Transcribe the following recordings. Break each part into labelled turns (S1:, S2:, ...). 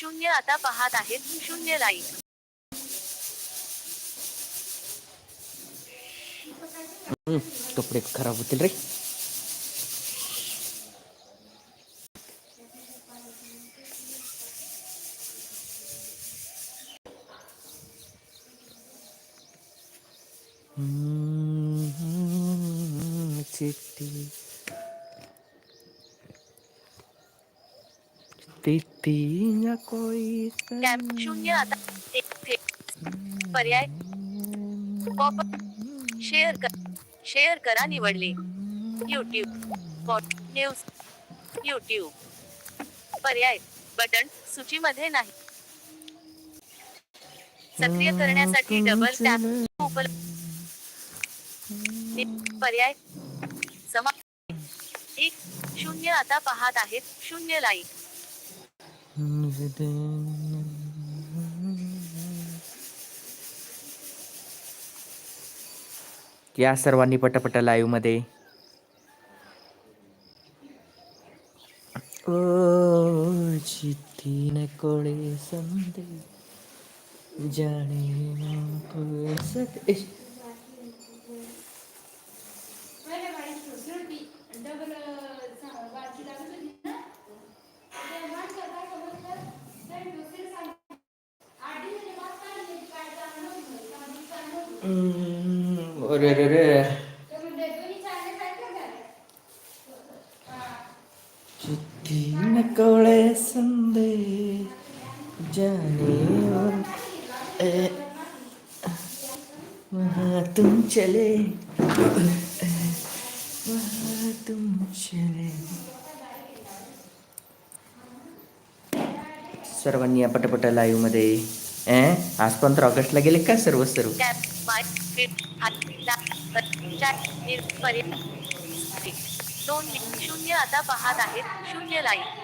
S1: शून्य आता पाहत आहेत शून्य लाईक
S2: कपडे खराब होतील रे. कोई
S1: कॅप शून्य आता पर्याय पॉप शेअर कर शेअर करा निवडले युट्यूब पॉट न्यूज युट्यूब पर्याय बटन सूचीमध्ये नाही. सक्रिय करण्यासाठी डबल टॅप उपलब्ध पर्याय समा एक शून्य आता पाहत आहेत. शून्य लाईक
S2: या सर्वांनी पटापट लाईव्हमध्ये. ओ कोळे संदे जाणे वहाँ तुम चले वहाँ तुम चले. सर्वांनी या पटापट लाईव्हमध्ये ए आज पंधरा ऑगस्टला गेले का सर्व सर्व
S1: दोन शून्य आता पाहत आहेत. शून्य लाईक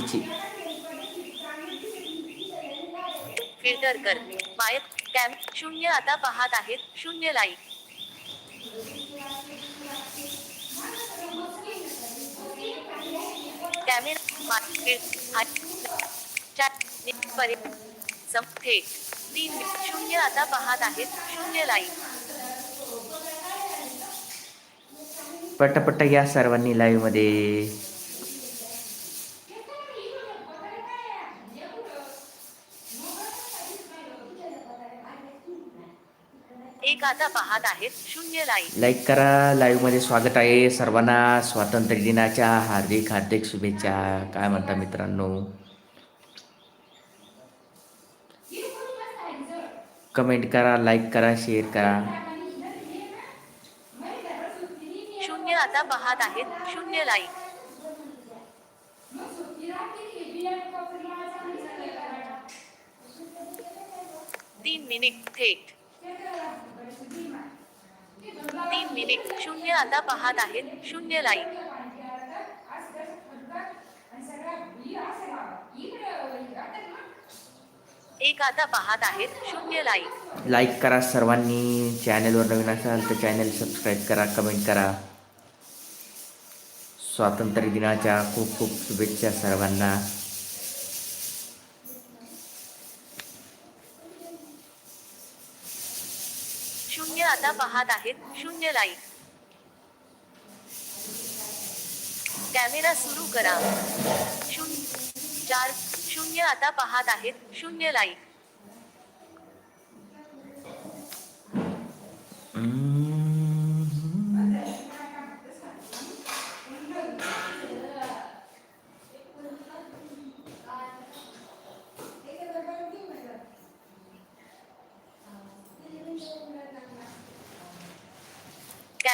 S2: छी
S1: फिल्टर कर. माय कॅम शून्य आता पाहत आहेत. शून्य लाईक कॅमेरा थेट तीन शून्य आता पाहत आहेत. शून्य लाईक
S2: पटापट या सर्वांनी लाईव्हमध्ये.
S1: एक आता पाहत आहेत शून्य लाईक
S2: लाईक करा. लाईव्हमध्ये स्वागत आहे. सर्वांना स्वातंत्र्य दिनाच्या हार्दिक हार्दिक शुभेच्छा. काय म्हणता मित्रांनो? कमेंट करा लाईक करा शेअर करा.
S1: शून्य आता पाहत आहेत शून्य लाईक तीन मिनिट थेट. तीन मिनिट. शून्य आता पाहत आहेत. शून्य लाईक एक आता पाहत आहेत. शून्य लाईक
S2: लाईक करा सर्वांनी. चॅनेलवर नवीन असाल तर चॅनेल सबस्क्राईब करा कमेंट करा. स्वातंत्र्य दिनाच्या खूप खूप शुभेच्छा सर्वांना
S1: शून्य आता पाहत आहेत शून्य लाईक कॅमेरा सुरू करा. शून्य चार शून्य आता पाहत आहेत शून्य लाईक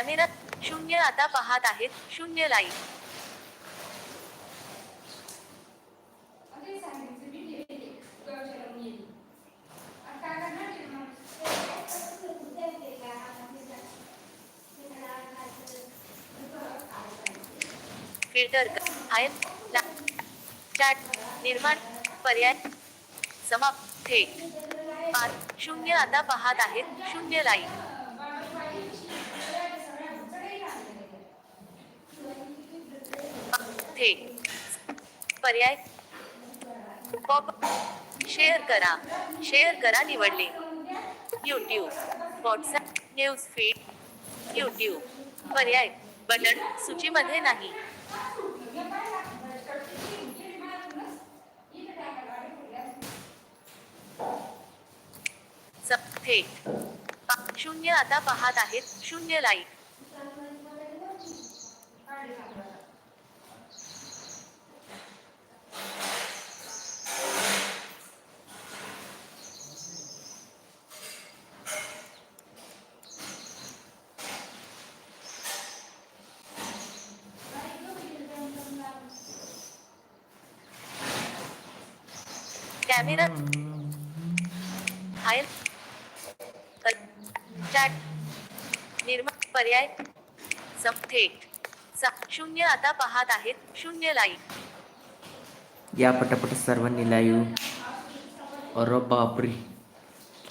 S1: कॅमेरा शून्य आता पाहत आहेत. शून्य लाईन. फिल्टर आय चॅट निर्माण पर्याय समाप्त. थेट पाच. शून्य आता पाहत आहेत. शून्य लाईन. थेट पर्याय पॉप शेअर करा. शेअर करा निवडले. YouTube WhatsApp news feed YouTube पर्याय बटन सूचीमध्ये नाही. थेट शून्य आता पाहत आहेत. शून्य लाईक कॅमेरा हाय चॅट निर्माण पर्याय सम थेट सा- शून्य आता पाहत आहेत. शून्य लाईक
S2: या पटापट सर्वांनी लाईव्ह अरे बापरे.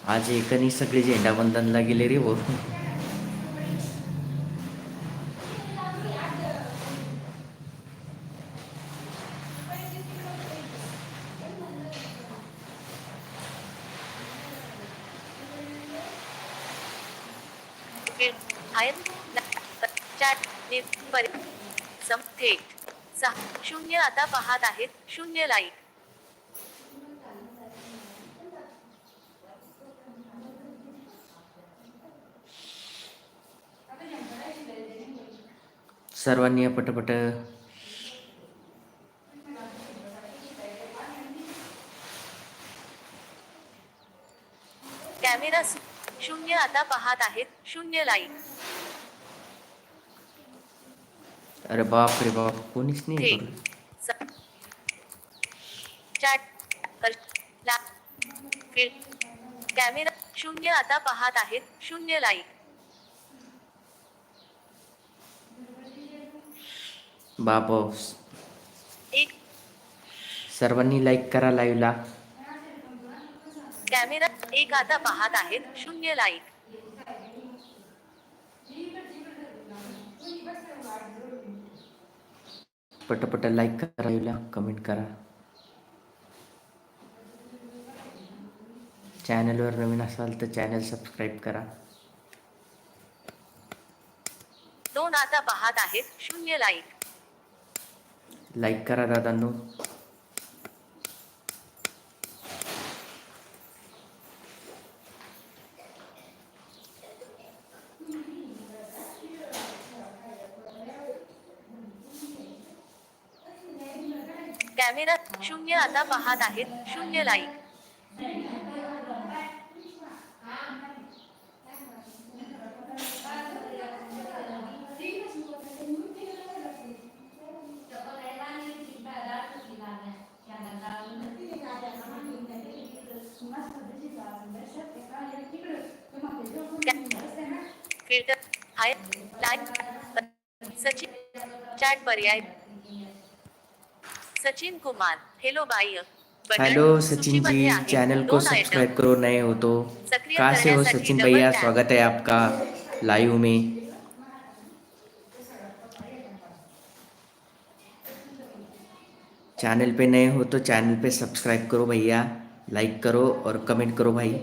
S2: आज एकानी सगळे झेंडावंदनला गेले रे हो
S1: फिल्म हाय चॅट नि पर्याय सम थेट. सहा शून्य आता पाहत आहेत शून्य लाईक
S2: सर्वांनी या पटापट
S1: कॅमेरा शून्य आता पाहत आहेत शून्य लाईक
S2: अरे बाप रे बाप कोणीच नाही
S1: कॅमेरा शून्य आता पाहत आहेत. शून्य लाईक.
S2: बाप
S1: एक
S2: सर्वांनी लाईक करा लाईव्हला
S1: कॅमेरा एक आता पाहत आहेत. शून्य लाईक.
S2: पटापट लाईक करा लाईव्हला कमेंट करा. चॅनलवर नवीन असाल तर चॅनल सबस्क्राईब करा.
S1: दोन आता पाहत आहेत शून्य लाईक
S2: लाईक करा दादांनो.
S1: कॅमेरा शून्य आता पाहत आहेत. शून्य like. Filter hi like Sachin chat पर्याय. Sachin Kumar hello button
S2: hello Sachin ji channel को सब्सक्राइब करो नए हो तो। कहाँ से हो सचिन भैया? स्वागत है आपका लाइव में। चैनल पे नए हो तो चैनल पे सब्सक्राइब करो भैया लाइक करो और कमेंट करो भाई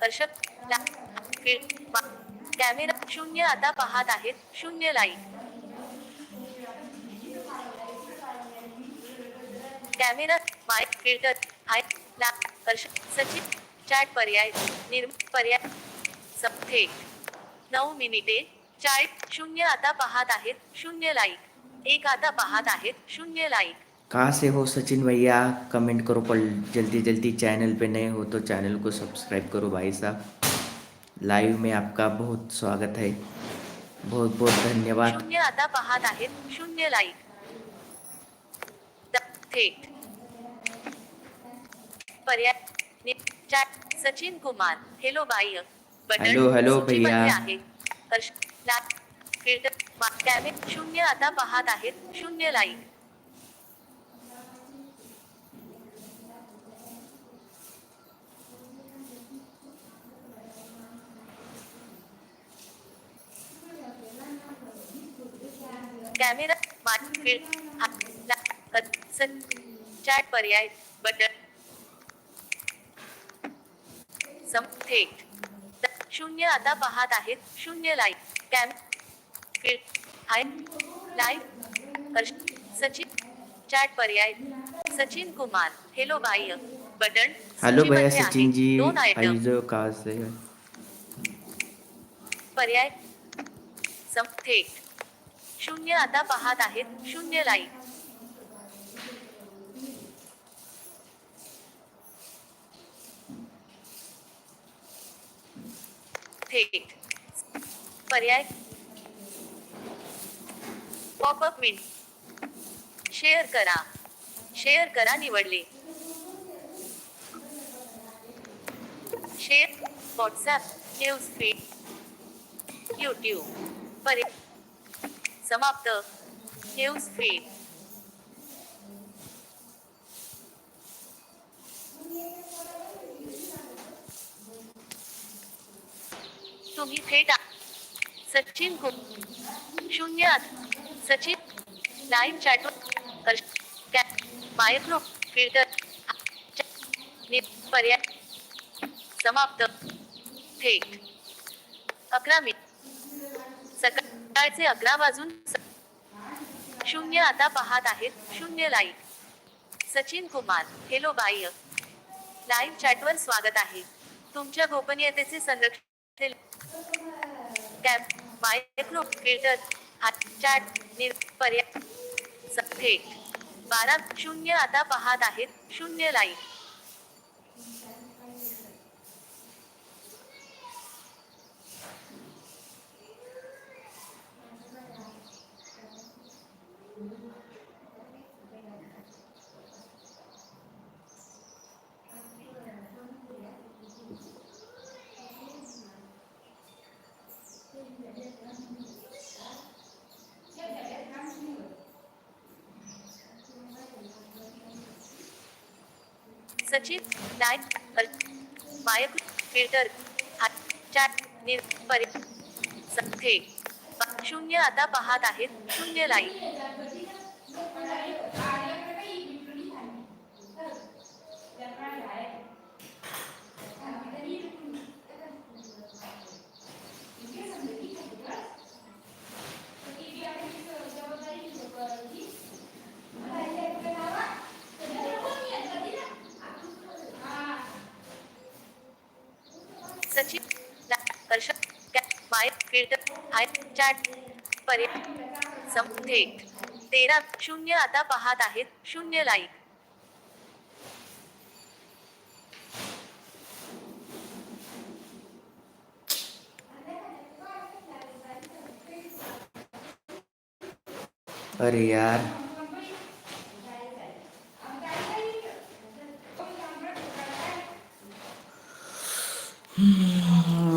S1: कर्षक ला- फिर- पा- कॅमेरा शून्य आता पाहत आहेत, शून्य like camera my filter, hi ला कर्षक, सचिन, चॅट पर्याय, निर्म, पर्याय सब थेट नऊ मिनिटे, चाळीस, शून्य आता पाहत आहेत, शून्य लाईक एक आता पाहत आहेत, शून्य लाईक
S2: कहाँ से हो सचिन भैया? कमेंट करो, पर जल्दी जल्दी चैनल पे नए हो तो चैनल को सब्सक्राइब करो भाई साहब। लाइव में आपका बहुत स्वागत है। बहुत बहुत धन्यवाद।
S1: शून्य आता पाहत आहेत शून्य लाईक थेट पर्याय Sachin Kumar. Hello bye.
S2: Hello, hello भैया.
S1: शून्य आता पाहत आहेत शून्य लाईक कॅमेरा चॅट पर्याय बटन थेट शून्य आता पाहत आहेत. शून्य like cam hi. Live Sachin chat पर्याय. Sachin Kumar. Hello bye button
S2: hello भैया. सचिन जी
S1: दोन आयटम पर्याय सम थेट शून्य आता पाहत आहेत शून्य लाईक थेट. पर्याय. पॉपअप मिन शेअर करा. शेअर करा निवडले. Share WhatsApp news feed YouTube समाप्त न्यूज फीड तुम्ही थेट सचिन कुम शून्य Sachin live chat micro filter पर्याय समाप्त थेट. अकरा मिनिट. सकाळचे अकरा वाजून स- शून्य आता पाहत आहेत. शून्य like. Sachin Kumar hello bye live चॅटवर स्वागत आहे. तुमच्या गोपनीयतेचे संरक्षण कॅप मायक्रो फिल्टर हात चॅट निर पर्याय थेट बारा शून्य आता पाहत आहेत. शून्य लाईक. सचिन लाईक मायक फिल्टर हात चॅट निर शून्य आता पाहत आहेत शून्य लाईन सचिन ला- कर्ष कॅ- हाय चॅट तेरा शून्य आता पाहत आहेत शून्य लाईक
S2: अरे यार.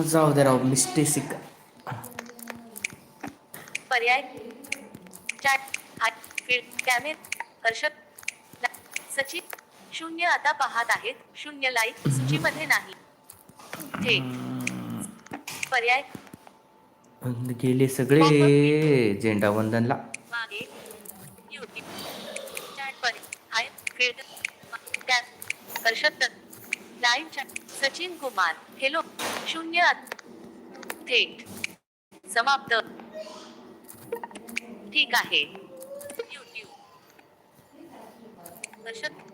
S2: जाऊ दे राव मिस्टेसिक
S1: पर्याय चॅट हाय फील्ड कॅमेर कर्षक सचिन शून्य आता पाहत आहेत. शून्य लाईक सूचीमध्ये नाही. थेट पर्याय
S2: गेले सगळे. झेंडा वंदनला.
S1: मागे. युट्यूब चॅट पर्याय. Hi. Field cap कर्षक live chat Sachin Kumar. Hello शून्य थेट समाप्त. ठीक आहे. युट्यूब कर्षक